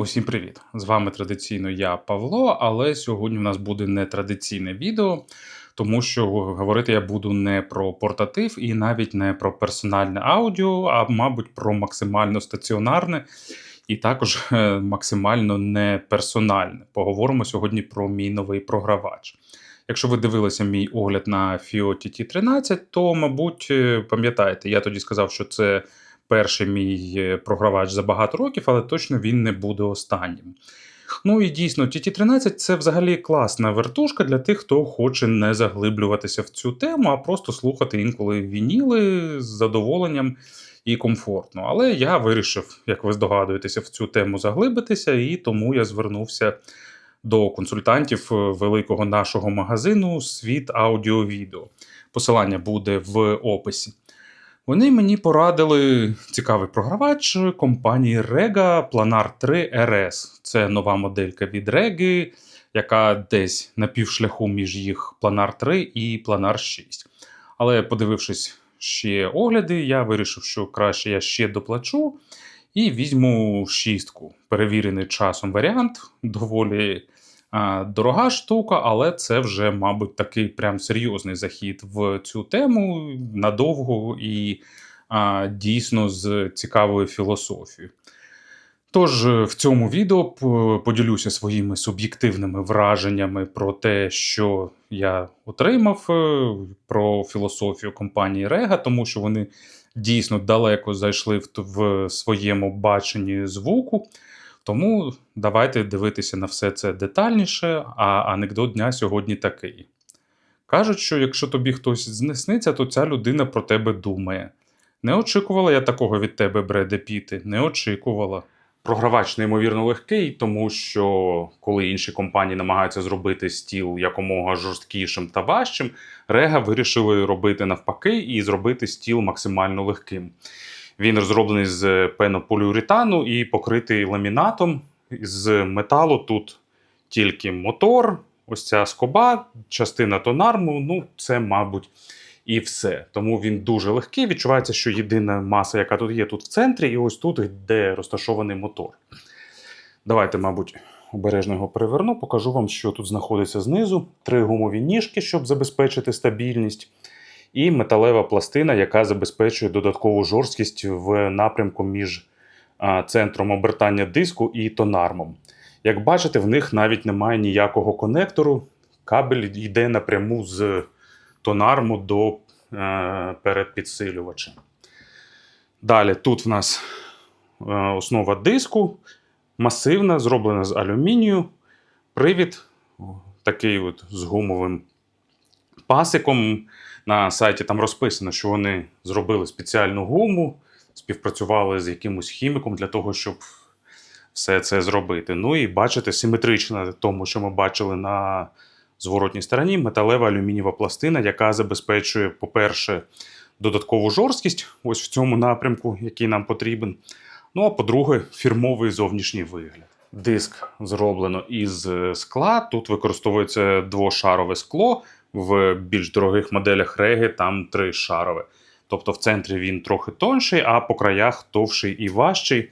Усім привіт! З вами традиційно я Павло, але сьогодні в нас буде не традиційне відео, тому що говорити я буду не про портатив і навіть не про персональне аудіо, а мабуть про максимально стаціонарне і також е, максимально не персональне. Поговоримо сьогодні про мій новий програвач. Якщо ви дивилися мій огляд на FIO TT13, то, мабуть, е, пам'ятаєте, я тоді сказав, що це перший мій е, програвач за багато років, але точно він не буде останнім. Ну і дійсно, TT13 це взагалі класна вертушка для тих, хто хоче не заглиблюватися в цю тему, а просто слухати інколи вініли з задоволенням і комфортно. Але я вирішив, як ви здогадуєтеся, в цю тему заглибитися, і тому я звернувся до консультантів е, великого нашого магазину Світ аудіо-відео. Посилання буде в описі. Вони мені порадили цікавий програвач компанії Rega Planar 3 RS. Це нова моделька від Regi, яка десь на півшляху між їх Planar 3 і Planar 6. Але подивившись ще огляди, я вирішив, що краще я ще доплачу і візьму шістку. Перевірений часом варіант, доволі дорога штука, але це вже, мабуть, такий прям серйозний захід в цю тему надовго і а, дійсно з цікавою філософією. Тож в цьому відео поділюся своїми суб'єктивними враженнями про те, що я отримав, е, про філософію компанії Рега, тому що вони дійсно далеко зайшли в своєму баченні звуку. Тому давайте дивитися на все це детальніше, а анекдот дня сьогодні такий. Кажуть, що якщо тобі хтось знесниться, то ця людина про тебе думає. Не очікувала я такого від тебе, Бреде Піти, не очікувала. Програвач неймовірно легкий, тому що коли інші компанії намагаються зробити стіл якомога жорсткішим та важчим, Рега вирішили робити навпаки і зробити стіл максимально легким. Він розроблений з пенополіуретану і покритий ламінатом з металу. Тут тільки мотор, ось ця скоба, частина тонарму. Ну, це, мабуть, і все. Тому він дуже легкий. Відчувається, що єдина маса, яка тут є, тут в центрі, і ось тут, де розташований мотор. Давайте, мабуть, обережно його переверну, покажу вам, що тут знаходиться знизу. Три гумові ніжки, щоб забезпечити стабільність і металева пластина, яка забезпечує додаткову жорсткість в напрямку між центром обертання диску і тонармом. Як бачите, в них навіть немає ніякого конектору. Кабель йде напряму з тонарму до е, передпідсилювача. Далі тут в нас е, основа диску, масивна, зроблена з алюмінію. Привід такий от з гумовим пасиком. На сайті там розписано, що вони зробили спеціальну гуму, співпрацювали з якимось хіміком для того, щоб все це зробити. Ну і бачите, симетрично тому, що ми бачили на зворотній стороні, металева алюмінієва пластина, яка забезпечує, по-перше, додаткову жорсткість ось в цьому напрямку, який нам потрібен. Ну а по-друге, фірмовий зовнішній вигляд. Диск зроблено із скла. Тут використовується двошарове скло. В більш дорогих моделях реги там тришарове. Тобто в центрі він трохи тонший, а по краях товший і важчий.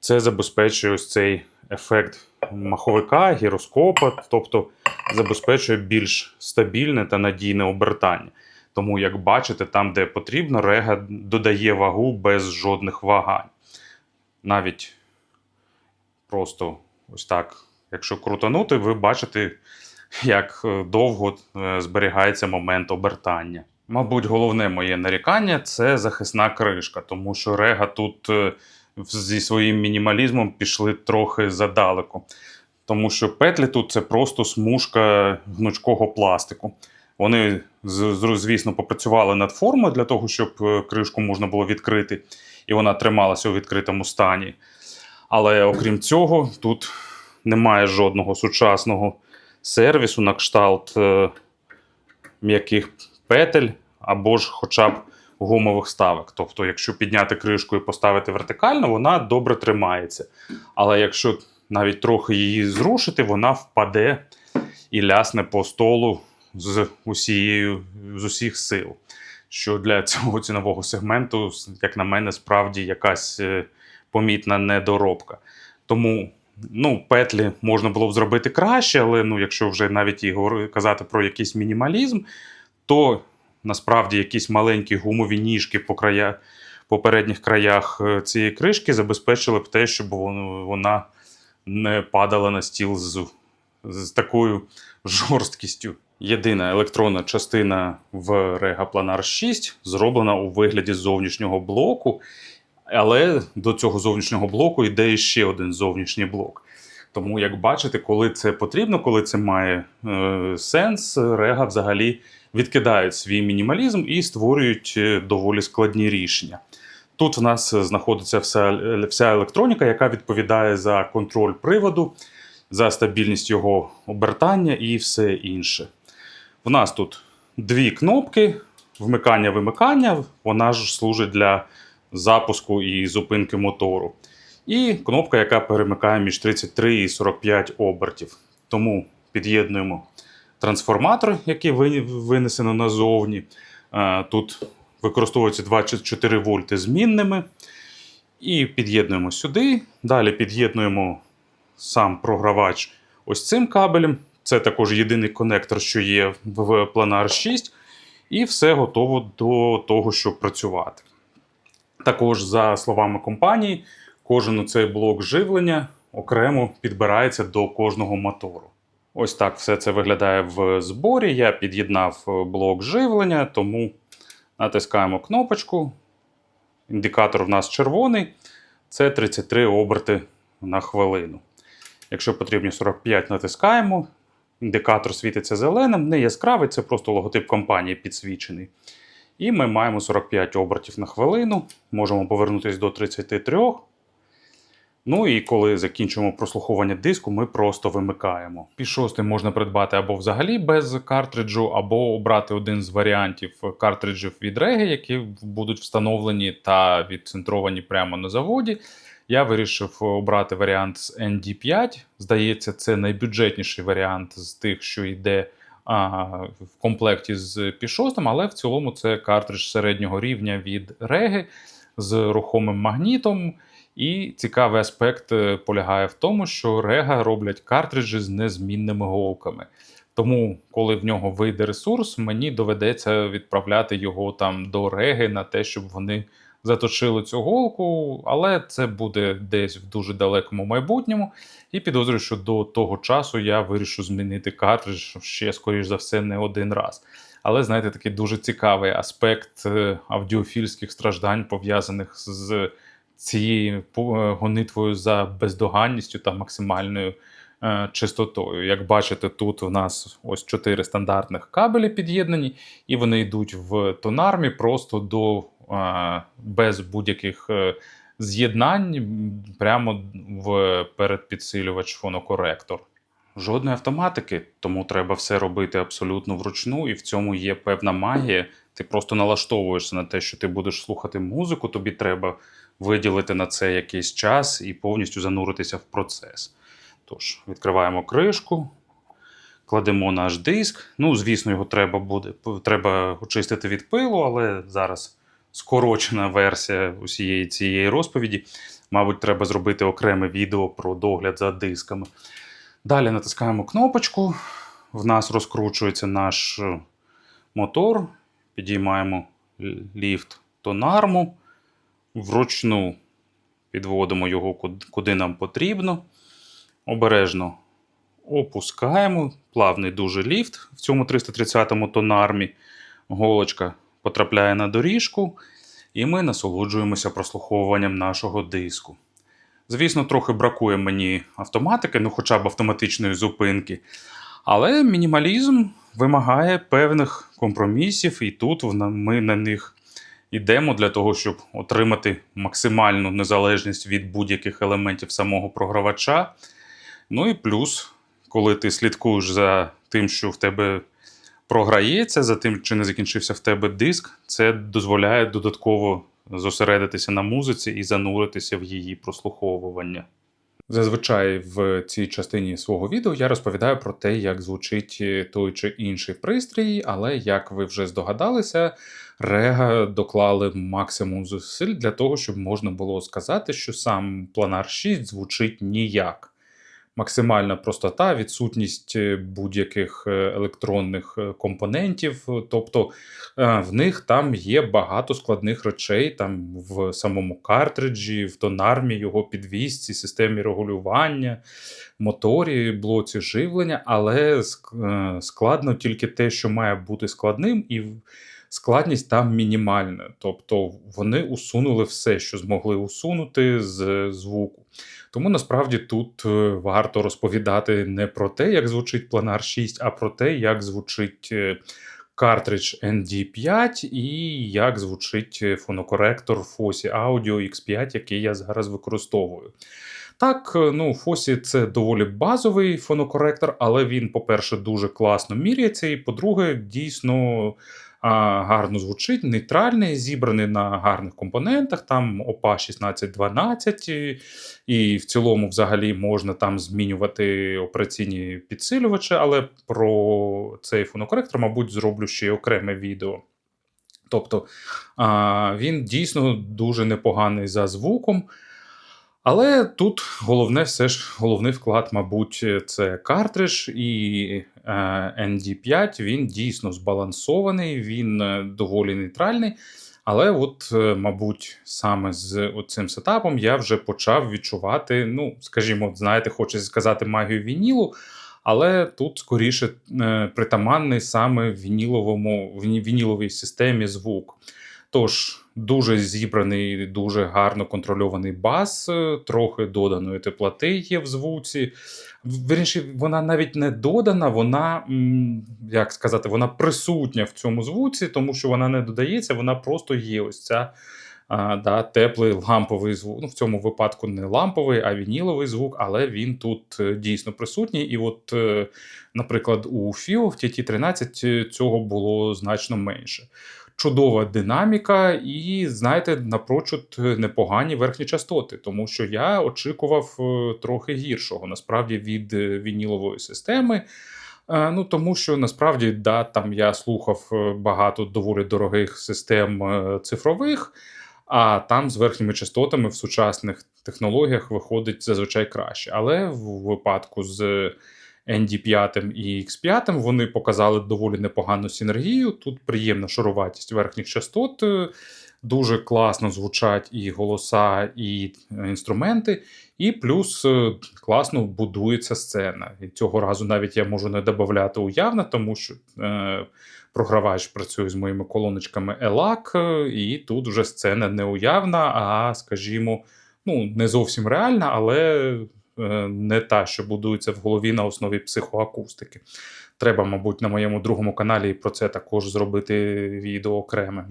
Це забезпечує ось цей ефект маховика, гіроскопа, тобто забезпечує більш стабільне та надійне обертання. Тому, як бачите, там, де потрібно, рега додає вагу без жодних вагань. Навіть просто ось так, якщо крутанути, ви бачите, як е, довго е, зберігається момент обертання. Мабуть, головне моє нарікання це захисна кришка, тому що рега тут е, зі своїм мінімалізмом пішли трохи задалеко. Тому що петлі тут це просто смужка гнучкого пластику. Вони, звісно, попрацювали над формою для того, щоб кришку можна було відкрити, і вона трималася у відкритому стані. Але окрім цього, тут немає жодного сучасного сервісу на кшталт е, м'яких петель або ж хоча б гумових ставок. Тобто, якщо підняти кришку і поставити вертикально, вона добре тримається. Але якщо навіть трохи її зрушити, вона впаде і лясне по столу з усією з усіх сил. Що для цього цінового сегменту, як на мене, справді якась е, помітна недоробка. Тому Ну, петлі можна було б зробити краще, але ну, якщо вже навіть і казати про якийсь мінімалізм, то насправді якісь маленькі гумові ніжки по, края, по краях е, цієї кришки забезпечили б те, щоб вона не падала на стіл з, з такою жорсткістю. Єдина електронна частина в Rega Planar 6 зроблена у вигляді зовнішнього блоку, але до цього зовнішнього блоку йде ще один зовнішній блок. Тому, як бачите, коли це потрібно, коли це має е, сенс, рега взагалі відкидають свій мінімалізм і створюють е, доволі складні рішення. Тут в нас знаходиться вся, вся електроніка, яка відповідає за контроль приводу, за стабільність його обертання і все інше. В нас тут дві кнопки: вмикання-вимикання. Вона ж служить для запуску і зупинки мотору. І кнопка, яка перемикає між 33 і 45 обертів. Тому під'єднуємо трансформатор, який винесено назовні. Тут використовується 24 вольти змінними. І під'єднуємо сюди. Далі під'єднуємо сам програвач ось цим кабелем. Це також єдиний конектор, що є в Planar 6. І все готово до того, щоб працювати. Також, за словами компанії, кожен оцей блок живлення окремо підбирається до кожного мотору. Ось так все це виглядає в зборі. Я під'єднав е, блок живлення, тому натискаємо кнопочку. Індикатор в нас червоний. Це 33 оберти на хвилину. Якщо потрібні 45, натискаємо. Індикатор світиться зеленим, не яскравий, це просто логотип компанії підсвічений. І ми маємо 45 обертів на хвилину. Можемо повернутися до 33. Ну і коли закінчуємо прослуховування диску, ми просто вимикаємо. Пі 6 можна придбати або взагалі без картриджу, або обрати один з варіантів картриджів від Rege, які будуть встановлені та відцентровані прямо на заводі. Я вирішив обрати варіант з ND5. Здається, це найбюджетніший варіант з тих, що йде в комплекті з P 6, але в цілому це картридж середнього рівня від Rege з рухомим магнітом. І цікавий аспект е, полягає в тому, що Рега роблять картриджі з незмінними голками. Тому, коли в нього вийде ресурс, мені доведеться відправляти його там до реги на те, щоб вони заточили цю голку, але це буде десь в дуже далекому майбутньому. І підозрюю, що до того часу я вирішу змінити картридж ще, скоріш за все, не один раз. Але знаєте, такий дуже цікавий аспект е, аудіофільських страждань, пов'язаних з цією е, гонитвою за бездоганністю та максимальною е, чистотою. Як бачите, тут у нас ось чотири стандартних кабелі під'єднані, і вони йдуть в тонармі просто до без будь-яких е, з'єднань прямо в передпідсилювач фонокоректор. Жодної автоматики, тому треба все робити абсолютно вручну, і в цьому є певна магія. Ти просто налаштовуєшся на те, що ти будеш слухати музику, тобі треба виділити на це якийсь час і повністю зануритися в процес. Тож, відкриваємо кришку, кладемо наш диск. Ну, звісно, його треба буде треба очистити від пилу, але зараз скорочена версія усієї цієї розповіді. Мабуть, треба зробити окреме відео про догляд за дисками. Далі натискаємо кнопочку. В нас розкручується наш е, мотор. Підіймаємо ліфт тонарму. Вручну підводимо його куди нам потрібно. Обережно опускаємо. Плавний дуже ліфт в цьому 330-му тонармі. Голочка потрапляє на доріжку, і ми насолоджуємося прослуховуванням нашого диску. Звісно, трохи бракує мені автоматики, ну хоча б автоматичної зупинки. Але мінімалізм вимагає певних компромісів, і тут ми на них йдемо для того, щоб отримати максимальну незалежність від будь-яких елементів самого програвача. Ну і плюс, коли ти слідкуєш за тим, що в тебе програється, за тим, чи не закінчився в тебе диск, це дозволяє додатково зосередитися на музиці і зануритися в її прослуховування. Зазвичай в цій частині свого відео я розповідаю про те, як звучить той чи інший пристрій, але як ви вже здогадалися, Рега доклали максимум зусиль для того, щоб можна було сказати, що сам Planar 6 звучить ніяк. Максимальна простота, відсутність е, будь-яких е, електронних е, компонентів. Тобто в них там є багато складних речей там в самому картриджі, в тонармі, його підвісці, системі регулювання, моторі, блоці живлення, але складно тільки те, що має бути складним, і складність там мінімальна. Тобто вони усунули все, що змогли усунути з звуку. Тому насправді тут е, варто розповідати не про те, як звучить Planar 6, а про те, як звучить е, картридж ND5 і як звучить е, фонокоректор Fosi Audio X5, який я зараз використовую. Так, ну, Фосі це доволі базовий фонокоректор, але він, по-перше, дуже класно міряється, і по-друге, дійсно гарно звучить, нейтральний, зібраний на гарних компонентах, там OPA 1612, і, і в цілому, взагалі, можна там змінювати операційні підсилювачі, але про цей фонокоректор, мабуть, зроблю ще й окреме відео. Тобто він дійсно дуже непоганий за звуком. Але тут головне все ж головний вклад, мабуть, це картридж, і е, ND5 він дійсно збалансований, він е, доволі нейтральний. Але, от, е, мабуть, саме з цим сетапом я вже почав відчувати, ну, скажімо, знаєте, хочеться сказати магію вінілу, але тут скоріше е, притаманний саме вініловому, віні- вініловій системі звук. Тож, дуже зібраний, дуже гарно контрольований бас, е, трохи доданої теплоти є в звуці. Вірніше, вона навіть не додана, вона, як сказати, вона присутня в цьому звуці, тому що вона не додається, вона просто є ось ця. А, да, теплий ламповий звук. Ну, в цьому випадку не ламповий, а вініловий звук, але він тут е, дійсно присутній. І от, е, наприклад, у FIO в TT13 цього було значно менше чудова динаміка, і, знаєте, напрочуд непогані верхні частоти, тому що я очікував е, трохи гіршого насправді від е, вінілової системи. Е, Ну, тому що насправді да, там я слухав е, багато доволі дорогих систем е, цифрових, а там з верхніми частотами в сучасних технологіях виходить зазвичай краще. Але в випадку з ND5 і X5 вони показали доволі непогану синергію. Тут приємна шаруватість верхніх частот, е, дуже класно звучать і голоса, і е, інструменти, і плюс е, класно будується сцена. І цього разу навіть я можу не додати уявно, тому що е, програвач працює з моїми колоночками ELAC, і тут вже сцена не уявна, а, скажімо, ну, не зовсім реальна, але не та, що будується в голові на основі психоакустики. Треба, мабуть, на моєму другому каналі про це також зробити відео окреме.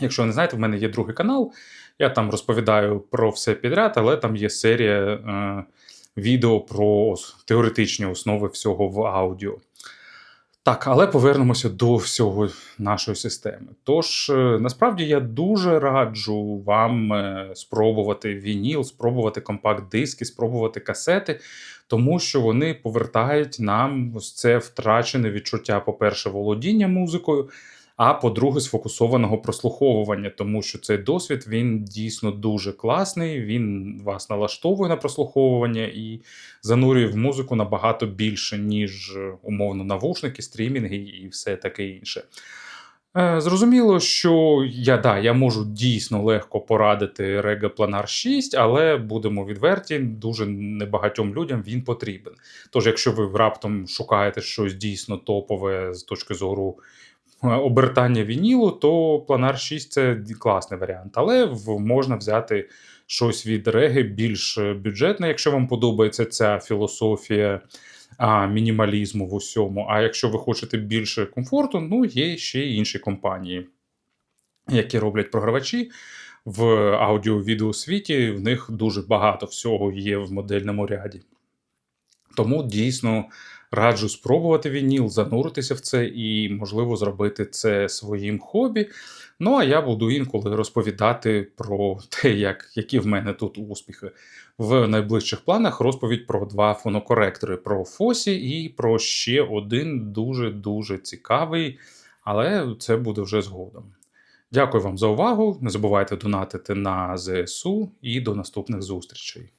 Якщо не знаєте, в мене є другий канал. Я там розповідаю про все підряд, але там є серія е, відео про теоретичні основи всього в аудіо. Так, але повернемося до всього нашої системи. Тож, е, насправді я дуже раджу вам е, спробувати вініл, спробувати компакт-диски, спробувати касети, тому що вони повертають нам ось це втрачене відчуття, по-перше, володіння музикою, а по-друге, сфокусованого прослуховування, тому що цей досвід він дійсно дуже класний. Він вас налаштовує на прослуховування і занурює в музику набагато більше, ніж е, умовно навушники, стрімінги і все таке інше. Е, Зрозуміло, що я, да, я можу дійсно легко порадити Rega Planar 6, але будемо відверті, дуже небагатьом людям він потрібен. Тож, якщо ви раптом шукаєте щось дійсно топове з точки зору обертання вінілу, то Planar 6 це класний варіант. Але можна взяти щось від Реги більш е, бюджетне, якщо вам подобається ця філософія а, мінімалізму в усьому. А якщо ви хочете більше комфорту, ну є ще й інші компанії, які роблять програвачі в аудіо-відео світі. В них дуже багато всього є в модельному ряді. Тому дійсно раджу спробувати вініл, зануритися в це і, можливо, зробити це своїм хобі. Ну, а я буду інколи розповідати про те, як, які в мене тут успіхи. В найближчих планах розповідь про два фонокоректори: про Фосі і про ще один дуже-дуже цікавий, але це буде вже згодом. Дякую вам за увагу. Не забувайте донатити на ЗСУ і до наступних зустрічей.